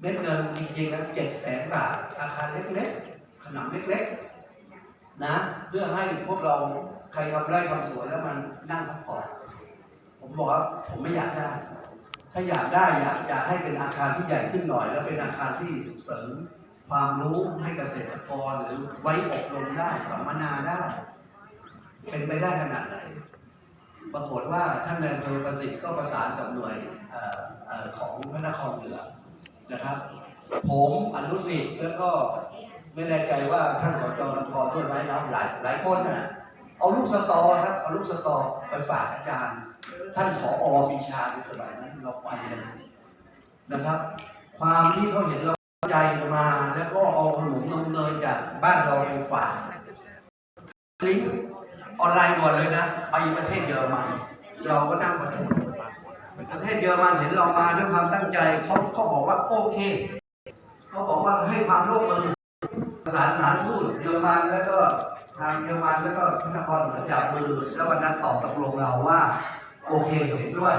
เม็ดเงินจริงๆแล้วเจ็ดแสนบาทอาคารเล็กๆขนาดเล็กๆนะเพื่อให้พวกเราใครทำไร่ทำสวนแล้วมันนั่งพักผ่อนผมบอกว่าผมไม่อยากได้ ถ้าอยากได้อยากจะให้เป็นอาคารที่ใหญ่ขึ้นหน่อย แล้วเป็นอาคารที่เสริมความรู้ให้เกษตรกรหรือไว้อบรมได้สัมมนาได้ เป็นไปได้ขนาดไหนปรากฏว่าท่านนายอำเภอประสิทธิ์ก็ประสานกับหน่วยออของพระนครเหนือ นะครับ ผมอนุสิทธิ์แล้วก็ไม่แน่ใจว่าท่านสจนครด้วยไหมนะหลายหลายคนนะเอาลูกสตอครับเอาลูกสตอไปฝากอาจารย์ ท่านผออปีชาในสมัยนั้นเราไปกันนะครับ ความที่เขาเห็นเราใจมาแล้วก็เอาขนมนมเนยจากบ้านเราไปฝากลิงก์ออนไลน์ด่วนเลยนะไปประเทศเยอรมันเราก็นั่งประชุม ประเทศเยอรมันเห็นเรามาด้วยความตั้งใจเขาเขาบอกว่าโอเคเขาบอกว่าให้ความร่วมมือประสานสานทูตเยอรมันแล้วก็ทางเยอรมันแล้วก็พระนครเหนือจับมือแล้ววันนั้นตอบตกลงเราว่า โอเคเห็นด้วย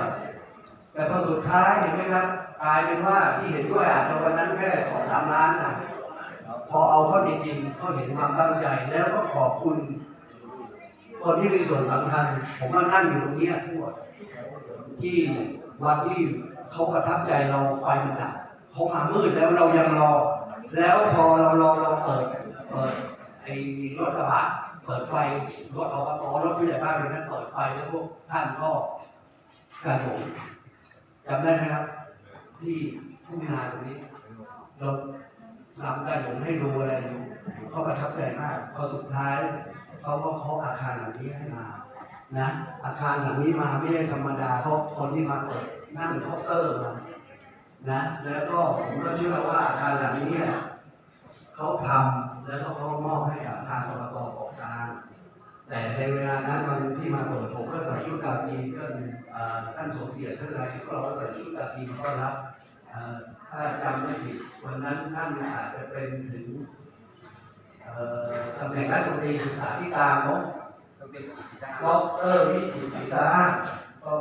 แต่พอสุดท้ายเห็นไหมครับกลายเป็นว่าที่เห็นด้วยอาจจะวันนั้นแค่สองสามล้านนะพอเอาเข้าจริงๆเขาเห็นความตั้งใจแล้วก็ขอบคุณ คนที่มีส่วนสำคัญผมก็นั่งอยู่ตรงนี้ทั้งหมดที่วันที่เขาประทับใจเราไฟมันดับเขามามืดแล้วเรายังรอ แล้วพอเรารอเราเปิดเปิดไอ้รถกระบะเปิดไฟรถอบตรถผู้ใหญ่บ้านเลยนั้นเปิดไฟแล้วพวกท่านก็กระโดดจำได้ไหมครับ ที่ทุ่งนาตรงนี้เราทำการผมให้ดูอะไรดูเขาประทับใจมากพอสุดท้าย เขาก็เคาะอาคารหลังนี้ให้มานะอาคารหลังนี้มาไม่ใช่ธรรมดาเพราะคนที่มาเปิดนั่งเคาน์เตอร์มานะแล้วก็ผมก็เชื่อว่าอาคารหลังนี้เนี่ยเขาทำแล้วก็เขามอบให้กับทางอบตเกาะกลางแต่ในเวลานั้นวันที่มาเปิดำแหน่งรัฐมนตรีศึกษาธิการเนาะดอกเตอรวิจิตรศรีสาก็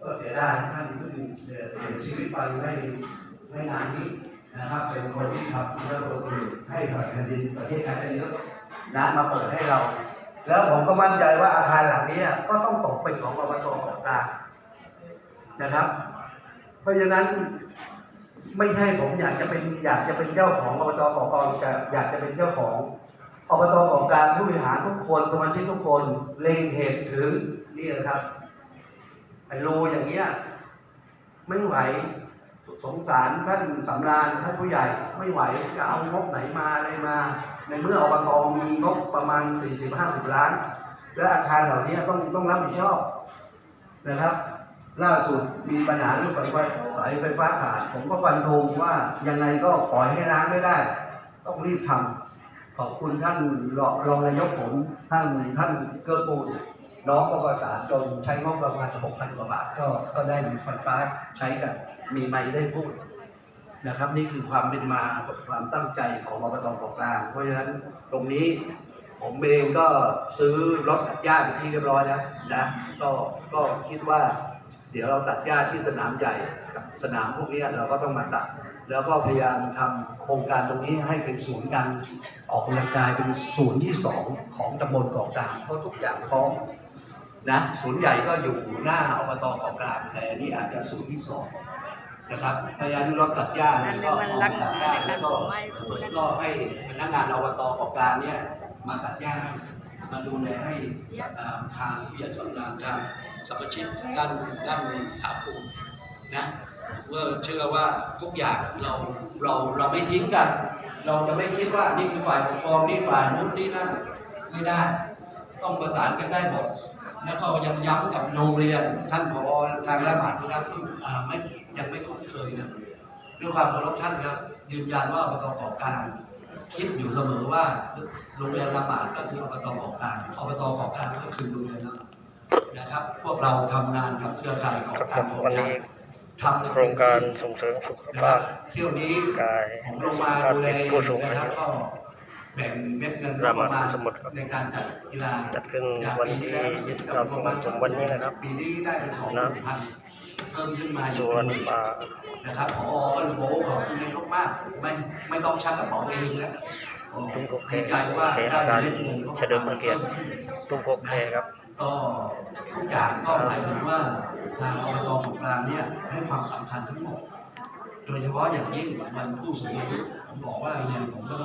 ก็เสียดายท่านเพิ่งเสียเสียชีวิตไปไม่ไม่นานนี้นะครับ เป็นคนที่ทำเรื่องดีให้กับแผ่นดินประเทศไทยได้เยอะนะมาเปิดให้เรา แล้วผมก็มั่นใจว่าอาคารหลังนี้ก็ต้องตกเป็นของอบตของกลางนะครับ เพราะฉะนั้นไม่ใช่ผมอยากจะเป็นอยากจะเป็นเจ้าของอบตของกลางจะอยากจะเป็นเจ้าของ อบตของกางผู้บริหารทุกคนสมาชิกทุกคนเล็งเห็นถึงนี่นะครับไอ้รูอย่างเงี้ยไม่ไหวสงสารท่านสำราญท่านผู้ใหญ่ไม่ไหวจะเอางบไหนมาอะไรมา ในเมื่ออบตมีงบประมาณ 40-50 ล้าน และอาคารเหล่านี้ต้องต้องรับผิดชอบนะครับ ล่าสุดมีปัญหาเรื่องไฟฟ้าสายไฟฟ้าขาด ผมก็ฟันธงว่ายังไงก็ปล่อยให้ล้างไม่ได้ ต้องรีบทำ ขอบคุณท่านรองรองนายกผมท่านท่านเกิร์ปูนน้องก็ประสานจนใช้งบประมาณ6,000กว่าบาทก็ก็ได้มีไฟฟ้าใช้กัน มีไม้ได้พูดนะครับ นี่คือความเป็นมาความตั้งใจของอบตของกลาง เพราะฉะนั้นตรงนี้ผมเองก็ซื้อรถตัดหญ้าที่เรียบร้อยแล้วนะก็ก็คิดว่า เดี๋ยวเราตัดหญ้าที่สนามใหญ่ กับสนามพวกนี้เราก็ต้องมาตัด แล้วก็พยายามทำโครงการตรงนี้ให้เป็นศูนย์การออกกำลังกายเป็นศูนย์ที่สองของตำบลเกาะกลางเพราะทุกอย่างพร้อมนะศูนย์ใหญ่ก็อยู่หน้าอบตเกาะกลางแต่นี่อาจจะศูนย์ที่สองนะครับพยานรถตัดหญ้าเนี่ยก็มันเอารัมากตัดหญ้าแล้วก็ก็ให้พนักงานอบตของกลางเนี่ยมาตัดหญ้ามาดูแลให้ทางผู้ใหญ่สำนักทางสรรพชิตด้านด้านถาภูมิ นะเมื่อเชื่อว่าทุกอย่างเราเราเราไม่ทิ้งกัน เราจะไม่คิดว่านี่คือฝ่ายปกครองนี่ฝ่ายนู้นนี่นั่นไม่ได้ ต้องประสานกันได้หมดแล้วก็ยังย้ำกับโรงเรียนท่านผอทางละหมาดนะครับที่อ่าไม่ยังไม่คุ้นเคยนะด้วยความเคารพท่านครับยืนยันว่าอบตของกางคิดอยู่เสมอว่าโรงเรียนละหมาดก็คืออบตของกางอบตของกางก็คือโรงเรียนละนะครับ พวกเราทำงานกับเครือข่ายของครับกางผมวันนี้ทำใน โครงการส่งเสริมสุขนะคภารับพเที่ยวนี้กายผมลและงสุขมาภาพดูแลจิตผู้สูงอานะคยุรับก็แบ่งเม็ดเงินราปมาระมาณสมุทรครับในการจัดกีฬาจัดขึ้นวันที่ 29สิงหาคมวันนี้นะครับปีนี้ได้เป็นสองนะพันเพิ่มขึ้นมาส่วนป่านะครับพอก็เลยบอกว่าขอบคุณในลูกากไม่ไม่ต้องชักกระเป๋าเองแล้วตุ้มกกแคดีใจว่าแคได้อาจารย์เล่นเงินเฉลิมพระเกียรติตุ้มกกแคครับก็ทุกอย่างก็หมายถึงว่า ทางอบตของกลางเนี่ยให้ความสำคัญทั้งหมด โดยเฉพาะอย่างยิ่งมันผู้สูงอายุผมบอกว่าเนี่ยผมก็